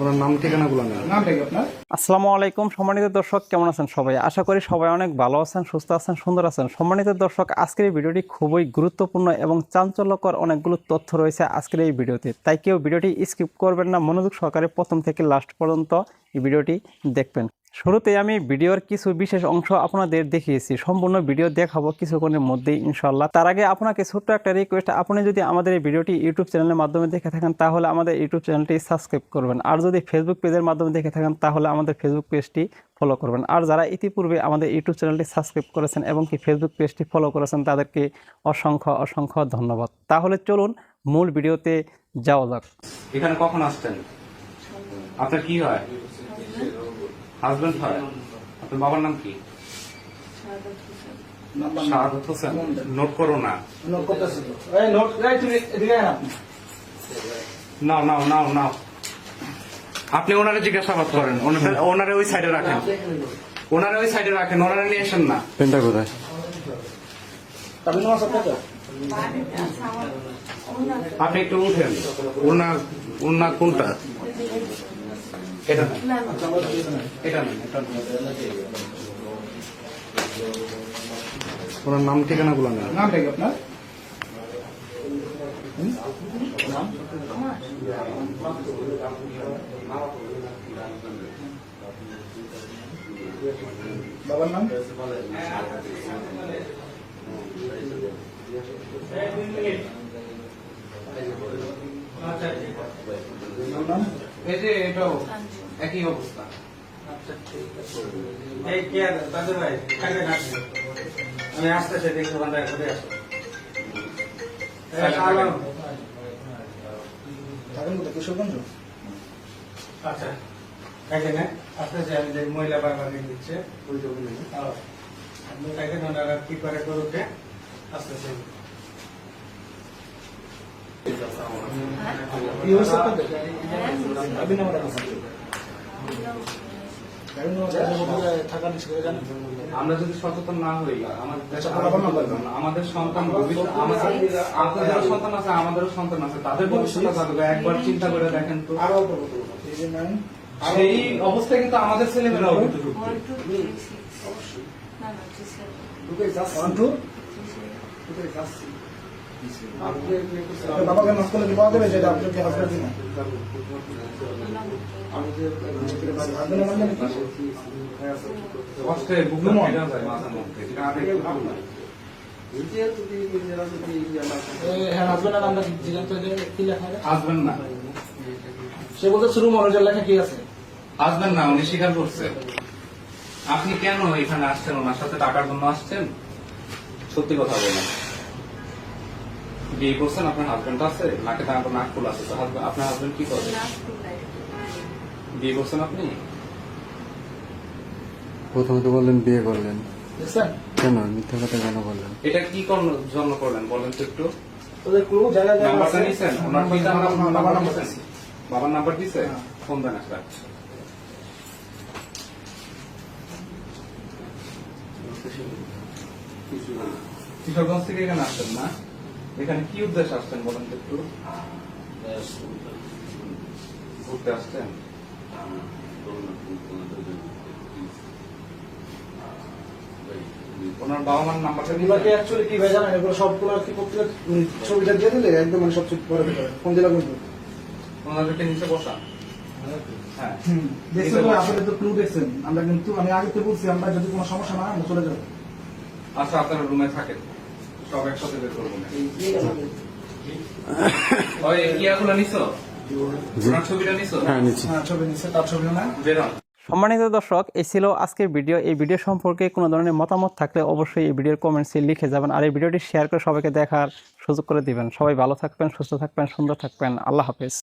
ওনার নাম ঠিকানাগুলো আসসালামু আলাইকুম সম্মানিত দর্শক কেমন আছেন সবাই? আশা করি সবাই অনেক ভালো আছেন সুস্থ আছেন সুন্দর আছেন। সম্মানিত দর্শক আজকের এই ভিডিওটি খুবই গুরুত্বপূর্ণ এবং চাঞ্চল্যকর অনেকগুলো তথ্য রয়েছে আজকের এই ভিডিওতে। তাই কেউ ভিডিওটি স্কিপ করবেন না মনোযোগ সহকারে প্রথম থেকে লাস্ট পর্যন্ত এই ভিডিওটি দেখবেন। শুরুতে আমি ভিডিওর কিছু বিশেষ অংশ আপনাদের দেখিয়েছি। সম্পূর্ণ ভিডিও দেখাবো কিছুক্ষণের মধ্যেই ইনশাল্লাহ তার আগে আপনাকে ছোট্ট একটা রিকোয়েস্ট আপনি যদি আমাদের এই ভিডিওটি ইউটিউব চ্যানেলের মাধ্যমে দেখে থাকেন, তাহলে আমাদের ইউটিউব চ্যানেলটি সাবস্ক্রাইব করবেন। আর যদি ফেসবুক পেজের মাধ্যমে দেখে থাকেন, তাহলে আমাদের ফেসবুক পেজটি ফলো করবেন। আর যারা ইতিপূর্বে আমাদের ইউটিউব চ্যানেলটি সাবস্ক্রাইব করেছেন এবং কি ফেসবুক পেজটি ফলো করেছেন, তাদেরকে অসংখ্য অসংখ্য ধন্যবাদ। তাহলে চলুন মূল ভিডিওতে যাওয়া যাক। এখানে কখন আসছেন? আপনার কি হয়? হাজবেন্ড হয়? আপনার বাবার নাম কি? শাহাদত হোসেন। নোট করো না। নোট করতেছি তো। এই নোট এই তুমি এদিকে আয় না আপনি। নাও নাও নাও নাও। আপনি ওনারে জিজ্ঞাসাবাদ করেন। ওনারে ওনারে ওই সাইডে রাখেন। ওনারে ওই সাইডে রাখেন। ওনারে নিয়ে আসেন না। পেনটা কোথায়? আপনি একটু উঠেন। ওনার ওনার কোনটা? এটা না। এটা না। এটা না। ওনার নাম ঠিকানাগুলো নেন নামটা কি আপনার। বাবার নাম? নাম? এই যে এটাও। একই অবস্থা। এই কে আছে? ভাই। আমি আসতেছি দেখি ঘুরে আসব থাকেন কোথায়? কিশোরগঞ্জ? আচ্ছা আসতেছি আমি দেখি মহিলা বারবার নিয়ে দিচ্ছে আলো। আপনি থাকেন ওনারা কি করে করুকে আসতেছি কি হয়েছে আপনাদের? আপনি আমরা যদি সচেতন না হই আমাদের আচ্ছা, সন্তান ভবিষ্যৎ আমাদের আপনাদেরও সন্তান আছে আমাদেরও সন্তান আছে তাদের ভবিষ্যৎ থাকবে। একবার চিন্তা করে দেখেন তো। সেই অবস্থায় কিন্তু আমাদের ছেলেমেয়েরাও কিন্তু ঢুকবে। ওয়ান টু আপনার বাবাকে নষ্ট করলে পাওয়া যাবে যেটা আপনাকে হাসপাতাল দিন হাসপাতালে মানলেন কি কষ্টে বুক লুমন। যায় মাথার মধ্যে এটা আগে ভাবনা। হ্যাঁ। সে বলতে শুরু মনোজের লেখা কি আছে? আসবেন না উনি স্বীকার করছে। আপনি কেন এখানে আসছেন? ওনার সাথে টাকার জন্য আসছেন? সত্যি কথা বলেন। বিয়ে করছেন আপনার হাজবেন্ড আছে নাকে তার নাক ফুল আছে তো আপনার হাজবেন্ড কি করে? বিয়ে করছেন আপনি? প্রথমে তো বললেন বিয়ে করলেন। কেন? মিথ্যা কথা কেন বললেন? এটা কি জন্য করলেন? বলেন তো একটু। নাম্বারটা ওনার বাবার নাম্বার বাবার হ্যাঁ। ফোন দেন একটা। কিশোরগঞ্জ থেকে এখানে আসছেন না? এখানে কি উদ্দেশ্যে আসছেন বলেন তো একটু? ঘুরতে আসছেন? ওনার বাবা মার নাম্বারটা এগুলোকে অ্যাকচুয়ালি কি ভাই জানেন? এগুলো সবগুলো কি পত্রিকা ছবিটা দিয়ে দিলে একদম মানে সব করে দিতে দিলে ওনাদেরকে নিচে বসা। হ্যাঁ। দেখছেন আসলে তো ক্লু দেখছেন। আমরা কিন্তু আমি আগে তো বলছি আমরা যদি কোনো সমস্যা না আমরা চলে যাব। আচ্ছা আপনারা রুমে থাকেন। সব একসাথে বের করব হ্যাঁ হ্যাঁ সম্মানিত দর্শক এই ছিল আজকের ভিডিও। এই ভিডিও সম্পর্কে কোনো ধরনের মতামত থাকলে অবশ্যই এই ভিডিওর কমেন্টসে লিখে যাবেন আর এই ভিডিওটি শেয়ার করে সবাইকে দেখার সুযোগ করে দিবেন। সবাই ভালো থাকবেন সুস্থ থাকবেন সুন্দর থাকবেন। আল্লাহ হাফেজ।